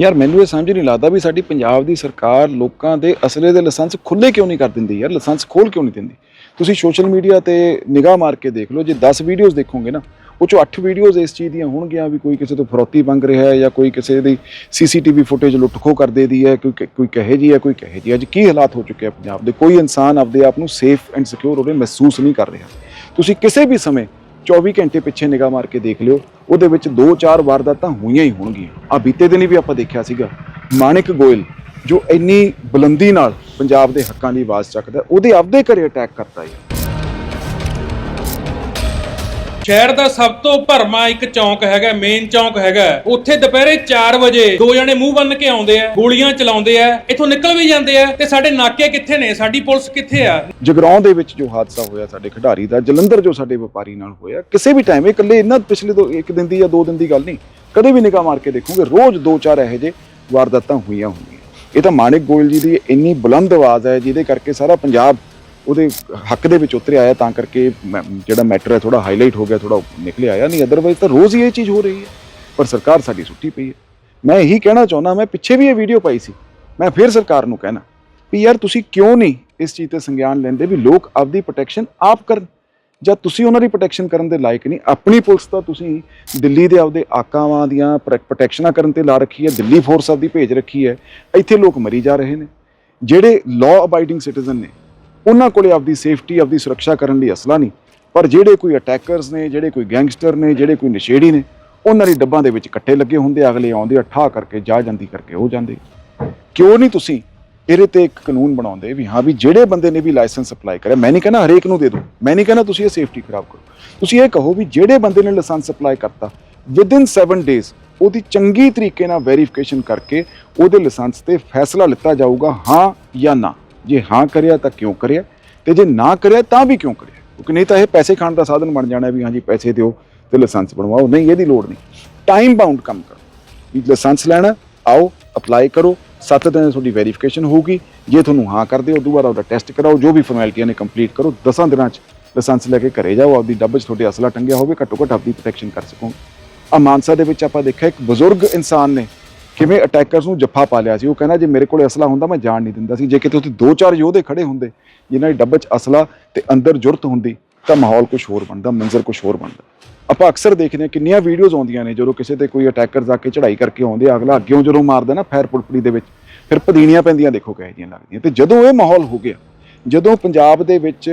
ਯਾਰ, ਮੈਨੂੰ ਇਹ ਸਮਝ ਨਹੀਂ ਲੱਗਦਾ ਵੀ ਸਾਡੀ ਪੰਜਾਬ ਦੀ ਸਰਕਾਰ ਲੋਕਾਂ ਦੇ ਅਸਲੇ ਦੇ ਲਾਇਸੈਂਸ ਖੁੱਲੇ ਕਿਉਂ ਨਹੀਂ ਕਰ ਦਿੰਦੀ ਯਾਰ? ਲਾਇਸੈਂਸ ਖੋਲ ਕਿਉਂ ਨਹੀਂ ਦਿੰਦੀ? ਤੁਸੀਂ ਸੋਸ਼ਲ ਮੀਡੀਆ ਤੇ ਨਿਗਾਹ ਮਾਰ ਕੇ ਦੇਖ ਲਓ, ਜੇ 10 ਵੀਡੀਓਜ਼ ਦੇਖੋਗੇ ਨਾ, ਉਹ ਚੋਂ 8 ਵੀਡੀਓਜ਼ ਇਸ ਚੀਜ਼ ਦੀਆਂ ਹੋਣਗੀਆਂ ਵੀ ਕੋਈ ਕਿਸੇ ਤੋਂ ਫਰੋਤੀ ਮੰਗ ਰਿਹਾ ਹੈ ਜਾਂ ਕੋਈ ਕਿਸੇ ਦੀ ਸੀਸੀਟੀਵੀ ਫੁਟੇਜ ਲੁੱਟਖੋ ਕਰ ਦੇ ਦੀ ਹੈ, ਕੋਈ ਕੋਈ ਕਹੇ ਜੀ ਹੈ, ਕੋਈ ਕਹੇ ਜੀ ਅੱਜ ਕੀ ਹਾਲਾਤ ਹੋ ਚੁੱਕੇ ਆ ਪੰਜਾਬ ਦੇ? ਕੋਈ ਇਨਸਾਨ ਆਪਦੇ ਆਪ ਨੂੰ ਸੇਫ ਐਂਡ ਸਿਕਿਉਰ ਹੋਵੇ ਮਹਿਸੂਸ ਨਹੀਂ ਕਰ ਰਿਹਾ। ਤੁਸੀਂ ਕਿਸੇ ਵੀ ਸਮੇਂ 24 ਘੰਟੇ ਪਿੱਛੇ ਨਿਗਾਹ ਮਾਰ ਕੇ ਦੇਖ ਲਿਓ, ਉਹਦੇ ਵਿੱਚ 2-4 ਵਾਰਦਾਤਾਂ ਹੋਈਆਂ ਹੀ ਹੋਣਗੀਆਂ। ਆ ਬੀਤੇ ਦਿਨ ਵੀ ਆਪਾਂ ਦੇਖਿਆ ਸੀਗਾ ਮਾਨਿਕ ਗੋਇਲ, ਜੋ ਇੰਨੀ ਬੁਲੰਦੀ ਨਾਲ ਪੰਜਾਬ ਦੇ ਹੱਕਾਂ ਦੀ ਆਵਾਜ਼ ਚੱਕਦਾ, ਉਹਦੇ ਆਪਦੇ ਘਰੇ ਅਟੈਕ ਕਰਤਾ ਹੈ ਸ਼ਹਿਰ ਦਾ ਸਭ ਤੋਂ ਭਰਮਾ ਇੱਕ ਚੌਂਕ ਹੈਗਾ ਮੇਨ ਚੌਂਕ ਹੈਗਾ। ਉੱਥੇ ਦੁਪਹਿਰੇ 4 ਵਜੇ ਦੋ ਜਣੇ ਮੂੰਹ ਬੰਨ ਕੇ ਆਉਂਦੇ ਆ, ਗੋਲੀਆਂ ਚਲਾਉਂਦੇ ਆ, ਇੱਥੋਂ ਨਿਕਲ ਵੀ ਜਾਂਦੇ ਆ ਤੇ ਸਾਡੇ ਨਾਕੇ ਕਿੱਥੇ ਨੇ, ਸਾਡੀ ਪੁਲਿਸ ਕਿੱਥੇ ਆ? ਜਗਰਾਉਂ ਦੇ ਵਿੱਚ ਜੋ ਹਾਦਸਾ ਹੋਇਆ ਸਾਡੇ ਖਿਡਾਰੀ ਦਾ, ਜਲੰਧਰ ਜੋ ਸਾਡੇ ਵਪਾਰੀ ਨਾਲ ਹੋਇਆ, ਕਿਸੇ ਵੀ ਟਾਈਮ ਇਹ ਇਕੱਲੇ ਇਹਨਾਂ ਪਿਛਲੇ ਦੋ, ਇੱਕ ਦਿਨ ਦੀ ਜਾਂ ਦੋ ਦਿਨ ਦੀ ਗੱਲ ਨਹੀਂ, ਕਦੇ ਵੀ ਨਿਗਾਹ ਮਾਰ ਕੇ ਦੇਖੋਗੇ, ਰੋਜ਼ ਦੋ ਚਾਰ ਇਹੋ ਜਿਹੇ ਵਾਰਦਾਤਾਂ ਹੋਈਆਂ ਹੋਣਗੀਆਂ ਇਹ ਤਾਂ ਮਾਨਿਕ ਗੋਇਲ ਜੀ ਦੀ ਇੰਨੀ ਬੁਲੰਦ ਆਵਾਜ਼ ਹੈ, ਜਿਹਦੇ ਕਰਕੇ ਸਾਰਾ ਪੰਜਾਬ ਉਹਦੇ ਹੱਕ ਦੇ ਵਿੱਚ ਉਤਰਿਆ ਆਇਆ ਤਾਂ ਕਰਕੇ ਮੈਂ- ਜਿਹੜਾ ਮੈਟਰ ਹੈ ਥੋੜਾ ਹਾਈਲਾਈਟ ਹੋ ਗਿਆ ਥੋੜਾ ਨਿਕਲਿਆ ਆਇਆ ਨਹੀਂ ਅਦਰਵਾਈਜ਼ ਤਾਂ ਰੋਜ਼ ਹੀ ਇਹ ਚੀਜ਼ ਹੋ ਰਹੀ ਹੈ। ਪਰ ਸਰਕਾਰ ਸਾਡੀ ਸੁੱਟੀ ਪਈ ਹੈ। ਮੈਂ ਇਹੀ ਕਹਿਣਾ ਚਾਹੁੰਦਾ, ਮੈਂ ਪਿੱਛੇ ਵੀ ਇਹ ਵੀਡੀਓ ਪਾਈ ਸੀ। ਮੈਂ ਫਿਰ ਸਰਕਾਰ ਨੂੰ ਕਹਿਣਾ ਵੀ ਯਾਰ ਤੁਸੀਂ ਕਿਉਂ ਨਹੀਂ ਇਸ ਚੀਜ਼ ਤੇ ਸੰਗਿਆਨ ਲੈਂਦੇ ਵੀ ਲੋਕ ਆਪਦੀ ਪ੍ਰੋਟੈਕਸ਼ਨ ਆਪ ਕਰਨ? ਜਾਂ ਤੁਸੀਂ ਉਹਨਾਂ ਦੀ ਪ੍ਰੋਟੈਕਸ਼ਨ ਕਰਨ ਦੇ ਲਾਇਕ ਨਹੀਂ? ਆਪਣੀ ਪੁਲਿਸ ਤਾਂ ਤੁਸੀਂ ਦਿੱਲੀ ਦੇ ਆਪਦੇ ਆਕਾਵਾਂ ਦੀਆਂ ਪ੍ਰੋਟੈਕਸ਼ਨਾਂ ਕਰਨ ਤੇ ਲਾ ਰੱਖੀ ਹੈ, ਦਿੱਲੀ ਫੋਰਸ ਆਪਦੀ ਭੇਜ ਰੱਖੀ ਹੈ। ਇੱਥੇ ਲੋਕ ਮਰੀ ਜਾ ਰਹੇ ਨੇ। ਜਿਹੜੇ ਲਾਅ ਅਬਾਈਡਿੰਗ ਸਿਟੀਜ਼ਨ ਨੇ ਉਹਨਾਂ ਕੋਲੇ ਆਪਦੀ ਸੇਫਟੀ ਆਪਦੀ ਸੁਰੱਖਿਆ ਕਰਨ ਲਈ ਅਸਲਾ ਨਹੀਂ। ਪਰ ਜਿਹੜੇ ਕੋਈ ਅਟੈਕਰਸ ਨੇ, ਜਿਹੜੇ ਕੋਈ ਗੈਂਗਸਟਰ ਨੇ, ਜਿਹੜੇ ਕੋਈ ਨਸ਼ੇੜੀ ਨੇ, ਉਹਨਾਂ ਦੀ ਡੱਬਾਂ ਦੇ ਵਿੱਚ ਇਕੱਠੇ ਲੱਗੇ ਹੁੰਦੇ ਅਗਲੇ ਆਉਂਦੇ ਠਾ ਕਰਕੇ ਜਾ ਜਾਂਦੀ ਕਰਕੇ ਹੋ ਜਾਂਦੇ। ਕਿਉਂ ਨਹੀਂ ਤੁਸੀਂ ਇਹਦੇ ਤੇ ਇੱਕ ਕਾਨੂੰਨ ਬਣਾਉਂਦੇ ਵੀ ਹਾਂ ਵੀ ਜਿਹੜੇ ਬੰਦੇ ਨੇ ਵੀ ਲਾਇਸੈਂਸ ਅਪਲਾਈ ਕਰਿਆ, ਮੈਂ ਨਹੀਂ ਕਹਿੰਦਾ ਹਰੇਕ ਨੂੰ ਦੇ ਦਿਓ, ਮੈਂ ਨਹੀਂ ਕਹਿੰਦਾ ਤੁਸੀਂ ਇਹ ਸੇਫਟੀ ਖਰਾਬ ਕਰੋ। ਤੁਸੀਂ ਇਹ ਕਹੋ ਵੀ ਜਿਹੜੇ ਬੰਦੇ ਨੇ ਲਾਇਸੈਂਸ ਅਪਲਾਈ ਕਰਤਾ ਵਿਦਿਨ 7 ਡੇਜ਼ ਉਹਦੀ ਚੰਗੀ ਤਰੀਕੇ ਨਾਲ ਵੈਰੀਫਿਕੇਸ਼ਨ ਕਰਕੇ ਉਹਦੇ ਲਾਇਸੈਂਸ ਤੇ ਫੈਸਲਾ ਲਿੱਤਾ ਜਾਊਗਾ, ਹਾਂ ਜਾਂ ਨਾ। ਜੇ ਹਾਂ ਕਰਿਆ ਤਾਂ ਕਿਉਂ ਕਰਿਆ? ਤੇ ਜੇ ਨਾ ਕਰਿਆ ਤਾਂ ਵੀ ਕਿਉਂ ਕਰਿਆ? ਕਿਉਂਕਿ ਨਹੀਂ ਤਾਂ ਇਹ ਪੈਸੇ ਖਾਣ ਦਾ ਸਾਧਨ ਬਣ ਜਾਣਾ ਵੀ ਹਾਂਜੀ ਪੈਸੇ ਦਿਓ ਤੇ ਲਾਇਸੈਂਸ ਬਣਵਾਓ। ਨਹੀਂ, ਇਹਦੀ ਲੋੜ ਨਹੀਂ। ਟਾਈਮ ਬਾਉਂਡ ਕੰਮ ਕਰੋ। ਵੀ ਲਾਇਸੈਂਸ ਲੈਣਾ, ਆਓ ਅਪਲਾਈ ਕਰੋ। 7 ਦਿਨ ਤੁਹਾਡੀ ਵੈਰੀਫਿਕੇਸ਼ਨ ਹੋਊਗੀ। ਜੇ ਤੁਹਾਨੂੰ ਹਾਂ ਕਰਦੇ ਹੋ ਦੁਬਾਰਾ ਉਹਦਾ ਟੈਸਟ ਕਰਾਓ। ਜੋ ਵੀ ਫਾਰਮੈਲਿਟੀਆਂ ਨੇ ਕੰਪਲੀਟ ਕਰੋ। 10 ਦਿਨਾਂ 'ਚ ਲਾਇਸੈਂਸ ਲੈ ਕੇ ਘਰੇ ਜਾਓ। ਆਪਦੀ ਡੱਬ 'ਚ ਤੁਹਾਡੇ ਅਸਲਾ ਟੰਗਿਆ ਹੋਵੇ, ਘੱਟੋ ਘੱਟ ਆਪਦੀ ਪ੍ਰੋਟੈਕਸ਼ਨ ਕਰ ਸਕੋ। ਆ ਮਾਨਸਾ ਦੇ ਵਿੱਚ ਆਪਾਂ ਦੇਖਿਆ, ਇੱਕ ਬਜ਼ੁਰਗ ਇਨਸਾਨ ਨੇ ਕਿਵੇਂ ਅਟੈਕਰਸ ਨੂੰ ਜੱਫਾ ਪਾ ਲਿਆ ਸੀ? ਉਹ ਕਹਿੰਦਾ ਜੇ ਮੇਰੇ ਕੋਲ ਅਸਲਾ ਹੁੰਦਾ ਮੈਂ ਜਾਣ ਨਹੀਂ ਦਿੰਦਾ ਸੀ। ਜੇ ਕਿਤੇ ਉੱਥੇ ਦੋ ਚਾਰ ਯੋਧੇ ਖੜੇ ਹੁੰਦੇ ਜਿਨ੍ਹਾਂ ਦੇ ਡੱਬ 'ਚ ਅਸਲਾ ਤੇ ਅੰਦਰ ਜੁਰਤ ਹੁੰਦੀ ਤਾਂ ਮਾਹੌਲ ਕੁਝ ਹੋਰ ਬਣਦਾ ਮੰਜ਼ਰ ਕੁਝ ਹੋਰ ਬਣਦਾ। ਆਪਾਂ ਅਕਸਰ ਦੇਖਦੇ ਹਾਂ ਕਿੰਨੀਆਂ ਵੀਡੀਓਜ਼ ਆਉਂਦੀਆਂ ਨੇ ਜਦੋਂ ਕਿਸੇ ਤੇ ਕੋਈ ਅਟੈਕਰ ਜਾ ਕੇ ਚੜ੍ਹਾਈ ਕਰਕੇ ਆਉਂਦੇ ਆ, ਅਗਲਾ ਅੱਗਿਓਂ ਜਦੋਂ ਮਾਰਦਾ ਨਾ ਫੈਰ ਪੁਲਪੜੀ ਦੇ ਵਿੱਚ ਫਿਰ ਪਦੀਣੀਆਂ ਪੈਂਦੀਆਂ ਦੇਖੋ ਕਿਹੋ ਜਿਹੀਆਂ ਲੱਗਦੀਆਂ। ਤੇ ਜਦੋਂ ਇਹ ਮਾਹੌਲ ਹੋ ਗਿਆ ਜਦੋਂ ਪੰਜਾਬ ਦੇ ਵਿੱਚ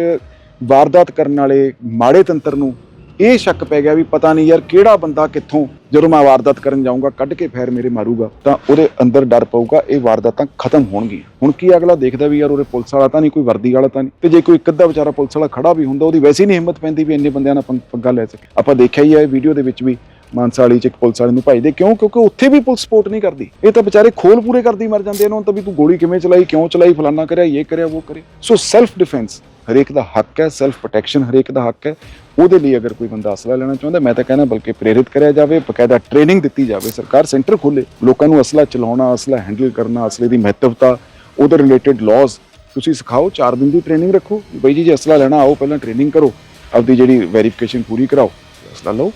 ਵਾਰਦਾਤ ਕਰਨ ਵਾਲੇ ਮਾੜੇ ਤੰਤਰ ਨੂੰ ਇਹ ਸ਼ੱਕ ਪੈ ਗਿਆ ਵੀ ਪਤਾ ਨਹੀਂ ਯਾਰ ਕਿਹੜਾ ਬੰਦਾ ਕਿੱਥੋਂ ਜਦੋਂ ਮੈਂ ਵਾਰਦਾਤ ਕਰਨ ਜਾਊਂਗਾ, ਕੱਢ ਕੇ ਫੈਰ ਮੇਰੇ ਮਾਰੂਗਾ, ਤਾਂ ਉਹਦੇ ਅੰਦਰ ਡਰ ਪਊਗਾ, ਇਹ ਵਾਰਦਾਤਾਂ ਖਤਮ ਹੋਣਗੀਆਂ। ਹੁਣ ਕੀ ਅਗਲਾ ਦੇਖਦਾ ਵੀ ਯਾਰ ਉਹਦੇ ਪੁਲਿਸ ਵਾਲਾ ਤਾਂ ਨਹੀਂ, ਕੋਈ ਵਰਦੀ ਵਾਲਾ ਤਾਂ ਨਹੀਂ? ਤੇ ਜੇ ਕੋਈ ਇੱਕ ਅੱਧਾ ਵਿਚਾਰਾ ਪੁਲਿਸ ਵਾਲਾ ਖੜਾ ਵੀ ਹੁੰਦਾ, ਉਹਦੀ ਵੈਸੇ ਨਹੀਂ ਹਿੰਮਤ ਪੈਂਦੀ ਵੀ ਇੰਨੇ ਬੰਦਿਆਂ ਨਾਲ ਪੰਗ- ਪੰਗਾ ਲੈ ਸਕੇ। ਆਪਾਂ ਦੇਖਿਆ ਹੀ ਹੈ ਇਹ ਵੀਡੀਓ ਦੇ ਵਿੱਚ ਵੀ ਮਾਨਸਾ ਵਾਲੀ ਚ ਇੱਕ ਪੁਲਿਸ ਵਾਲੇ ਨੂੰ ਭਜਦੇ ਕਿਉਂ? ਕਿਉਂਕਿ ਉੱਥੇ ਵੀ ਪੁਲਿਸ ਸਪੋਰਟ ਨਹੀਂ ਕਰਦੀ। ਇਹ ਤਾਂ ਵਿਚਾਰੇ ਖੋਲ ਪੂਰੇ ਕਰਦੀ ਮਰ ਜਾਂਦੇ ਇਹਨਾਂ ਨੂੰ ਤਾਂ ਵੀ ਤੂੰ ਗੋਲੀ ਕਿਵੇਂ ਚਲਾਈ, ਕਿਉਂ ਚਲਾਈ, ਫਲਾਨਾ ਕਰਿਆ, ਇਹ ਕਰਿਆ, ਉਹ ਕਰਿਆ। ਸੋ ਸੈਲਫ ਡਿਫੈਂਸ ਹਰੇਕ ਦਾ ਹੱਕ ਹੈ ਸੈਲਫ ਪ੍ਰੋਟੈਕਸ਼ਨ ਹਰੇਕ ਦਾ ਹੱਕ ਹੈ। ਉਹਦੇ ਲਈ ਅਗਰ ਕੋਈ ਬੰਦਾ ਅਸਲਾ ਲੈਣਾ ਚਾਹੁੰਦਾ, ਮੈਂ ਤਾਂ ਕਹਿੰਦਾ ਬਲਕਿ ਪ੍ਰੇਰਿਤ ਕਰਿਆ ਜਾਵੇ, ਬਕਾਇਦਾ ਟ੍ਰੇਨਿੰਗ ਦਿੱਤੀ ਜਾਵੇ, ਸਰਕਾਰ ਸੈਂਟਰ ਖੋਲੇ, ਲੋਕਾਂ ਨੂੰ ਅਸਲਾ ਚਲਾਉਣਾ, ਅਸਲਾ ਹੈਂਡਲ ਕਰਨਾ, ਅਸਲੇ ਦੀ ਮਹੱਤਵਤਾ, ਉਹਦੇ ਰਿਲੇਟਡ ਲਾਜ਼ ਤੁਸੀਂ ਸਿਖਾਓ 4 ਦਿਨ ਦੀ ਟ੍ਰੇਨਿੰਗ ਰੱਖੋ ਵੀ ਬਈ ਜੀ, ਜੇ ਅਸਲਾ ਲੈਣਾ, ਆਓ ਪਹਿਲਾਂ ਟ੍ਰੇਨਿੰਗ ਕਰੋ, ਆਪਦੀ ਜਿਹੜੀ ਵੈਰੀਫਿਕੇਸ਼ਨ ਪੂਰੀ ਕਰਾਓ, ਅਸਲਾ ਲਓ।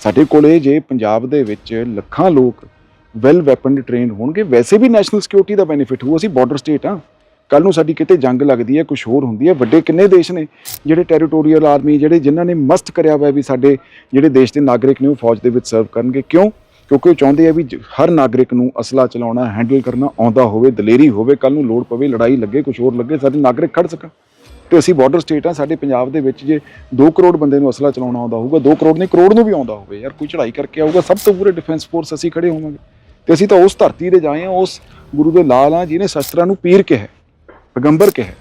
ਸਾਡੇ ਕੋਲੇ ਜੇ ਪੰਜਾਬ ਦੇ ਵਿੱਚ ਲੱਖਾਂ ਲੋਕ ਵੈਲ ਵੈਪਨਡ ਟ੍ਰੇਨਡ ਹੋਣਗੇ, ਵੈਸੇ ਵੀ ਨੈਸ਼ਨਲ ਸਿਕਿਉਰਿਟੀ ਦਾ ਬੈਨੀਫਿਟ ਹੋਊ, ਅਸੀਂ ਬਾਰਡਰ ਸਟੇਟ ਆ ਕੱਲ ਨੂੰ ਸਾਡੀ ਕਿਤੇ ਜੰਗ ਲੱਗਦੀ ਹੈ ਕੁਝ ਹੋਰ ਹੁੰਦੀ ਹੈ। ਵੱਡੇ ਕਿੰਨੇ ਦੇਸ਼ ਨੇ ਜਿਹੜੇ ਟੈਰੀਟੋਰੀਅਲ ਆਰਮੀ ਜਿਹੜੇ ਜਿਨ੍ਹਾਂ ਨੇ ਮਸਤ ਕਰਿਆ ਹੋਇਆ ਵੀ ਸਾਡੇ ਜਿਹੜੇ ਦੇਸ਼ ਦੇ ਨਾਗਰਿਕ ਨੇ ਉਹ ਫੌਜ ਦੇ ਵਿੱਚ ਸਰਵ ਕਰਨਗੇ। ਕਿਉਂ? ਕਿਉਂਕਿ ਉਹ ਚਾਹੁੰਦੇ ਆ ਵੀ ਹਰ ਨਾਗਰਿਕ ਨੂੰ ਅਸਲਾ ਚਲਾਉਣਾ ਹੈਂਡਲ ਕਰਨਾ ਆਉਂਦਾ ਹੋਵੇ, ਦਲੇਰੀ ਹੋਵੇ ਕੱਲ ਨੂੰ ਲੋੜ ਪਵੇ, ਲੜਾਈ ਲੱਗੇ ਕੁਝ ਹੋਰ ਲੱਗੇ, ਸਾਡੇ ਨਾਗਰਿਕ ਖੜ ਸਕਣ। ਤੇ ਅਸੀਂ ਬਾਰਡਰ ਸਟੇਟ ਆ ਸਾਡੇ ਪੰਜਾਬ ਦੇ ਵਿੱਚ ਜੇ 2 ਕਰੋੜ ਬੰਦੇ ਨੂੰ ਅਸਲਾ ਚਲਾਉਣਾ ਆਉਂਦਾ ਹੋਊਗਾ 2 ਕਰੋੜ ਨਹੀਂ, ਕਰੋੜ ਨੂੰ ਵੀ ਆਉਂਦਾ ਹੋਵੇ, ਯਾਰ ਕੋਈ ਚੜ੍ਹਾਈ ਕਰਕੇ ਆਊਗਾ, ਸਭ ਤੋਂ ਪੂਰੇ ਡਿਫੈਂਸ ਫੋਰਸ ਅਸੀਂ ਖੜੇ ਹੋਵਾਂਗੇ। ਤੇ ਅਸੀਂ ਤਾਂ ਉਸ ਧਰਤੀ ਦੇ ਜਾਏ ਆ ਉਸ ਗੁਰੂ ਦੇ ਲਾਲ ਆ ਜਿਹਨੇ ਸ਼ਸਤਰਾਂ ਨੂੰ ਪੀਰ ਕਿਹਾ ਪੈਗੰਬਰ ਕਿਹਾ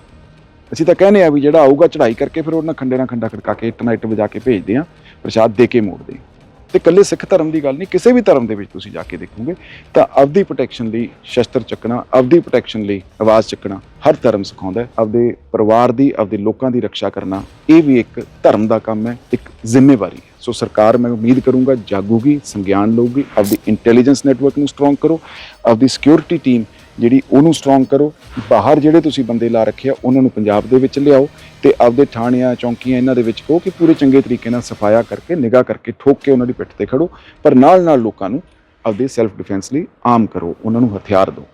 ਅਸੀਂ ਤਾਂ ਕਹਿੰਦੇ ਆ ਵੀ ਜਿਹੜਾ ਆਊਗਾ ਚੜ੍ਹਾਈ ਕਰਕੇ ਫਿਰ ਉਹਨਾਂ ਖੰਡੇ ਨਾਲ ਖੰਡਾ ਖੜਕਾ ਕੇ ਇੱਟ ਨਾਲ ਇੱਟ ਵਜਾ ਕੇ ਭੇਜਦੇ ਆ ਪ੍ਰਸ਼ਾਦ ਦੇ ਕੇ ਮੋੜਦੇ ਆ ਤੇ ਇਕੱਲੇ ਸਿੱਖ ਧਰਮ ਦੀ ਗੱਲ ਨਹੀਂ, ਕਿਸੇ ਵੀ ਧਰਮ ਦੇ ਵਿੱਚ ਤੁਸੀਂ ਜਾ ਕੇ ਦੇਖੋਗੇ, ਤਾਂ ਆਪਦੀ ਪ੍ਰੋਟੈਕਸ਼ਨ ਲਈ ਸ਼ਸਤਰ ਚੱਕਣਾ, ਆਪਦੀ ਪ੍ਰੋਟੈਕਸ਼ਨ ਲਈ ਆਵਾਜ਼ ਚੱਕਣਾ, ਹਰ ਧਰਮ ਸਿਖਾਉਂਦਾ ਹੈ। ਆਪਦੇ ਪਰਿਵਾਰ ਦੀ, ਆਪਦੇ ਲੋਕਾਂ ਦੀ ਰੱਖਿਆ ਕਰਨਾ, ਇਹ ਵੀ ਇੱਕ ਧਰਮ ਦਾ ਕੰਮ ਹੈ, ਇੱਕ ਜ਼ਿੰਮੇਵਾਰੀ ਹੈ। ਸੋ ਸਰਕਾਰ, ਮੈਂ ਉਮੀਦ ਕਰੂੰਗਾ, ਜਾਗੂਗੀ, ਸੰਗਿਆਨ ਲਊਗੀ, ਆਪਦੀ ਇੰਟੈਲੀਜੈਂਸ ਨੈਟਵਰਕ ਨੂੰ ਸਟਰੋਂਗ ਕਰੋ, ਆਪਦੀ ਸਿਕਿਉਰਿਟੀ ਟੀਮ ਜਿਹੜੀ ਉਹਨੂੰ ਸਟਰੋਂਗ ਕਰੋ, ਬਾਹਰ ਜਿਹੜੇ ਤੁਸੀਂ ਬੰਦੇ ਲਾ ਰੱਖੇ ਆ, ਉਹਨਾਂ ਨੂੰ ਪੰਜਾਬ ਦੇ ਵਿੱਚ ਲਿਆਓ ਤੇ ਆਪਦੇ ਥਾਣਿਆਂ ਚੌਂਕੀਆਂ ਇਹਨਾਂ ਦੇ ਵਿੱਚ ਕਹੋ ਕਿ ਪੂਰੇ ਚੰਗੇ ਤਰੀਕੇ ਨਾਲ ਸਫਾਇਆ ਕਰਕੇ, ਨਿਗਾਹ ਕਰਕੇ ਠੋਕ ਕੇ ਉਹਨਾਂ ਦੀ ਪਿੱਠ ਤੇ ਖੜੋ, ਪਰ ਨਾਲ ਨਾਲ ਲੋਕਾਂ ਨੂੰ ਆਪਦੇ ਸੈਲਫ ਡਿਫੈਂਸ ਲਈ ਆਮ ਕਰੋ, ਉਹਨਾਂ ਨੂੰ ਹਥਿਆਰ ਦਿਓ।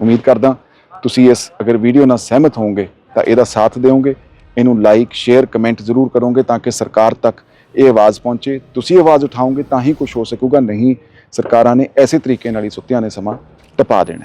ਉਮੀਦ ਕਰਦਾ ਤੁਸੀਂ ਇਸ ਅਗਰ ਵੀਡੀਓ ਨਾਲ ਸਹਿਮਤ ਹੋਵੋਗੇ, ਤਾਂ ਇਹਦਾ ਸਾਥ ਦਿਓਗੇ, ਇਹਨੂੰ ਲਾਈਕ ਸ਼ੇਅਰ ਕਮੈਂਟ ਜ਼ਰੂਰ ਕਰੋਗੇ ਤਾਂ ਕਿ ਸਰਕਾਰ ਤੱਕ ਇਹ ਆਵਾਜ਼ ਪਹੁੰਚੇ। ਤੁਸੀਂ ਆਵਾਜ਼ ਉਠਾਓਗੇ ਤਾਂ ਹੀ ਕੁਝ ਹੋ ਸਕੂਗਾ, ਨਹੀਂ ਸਰਕਾਰਾਂ ਨੇ ਐਸੇ ਤਰੀਕੇ ਨਾਲ ਹੀ ਸੁੱਤਿਆਂ ਨੇ ਸਮਾਂ ਟਪਾ ਦੇਣਾ।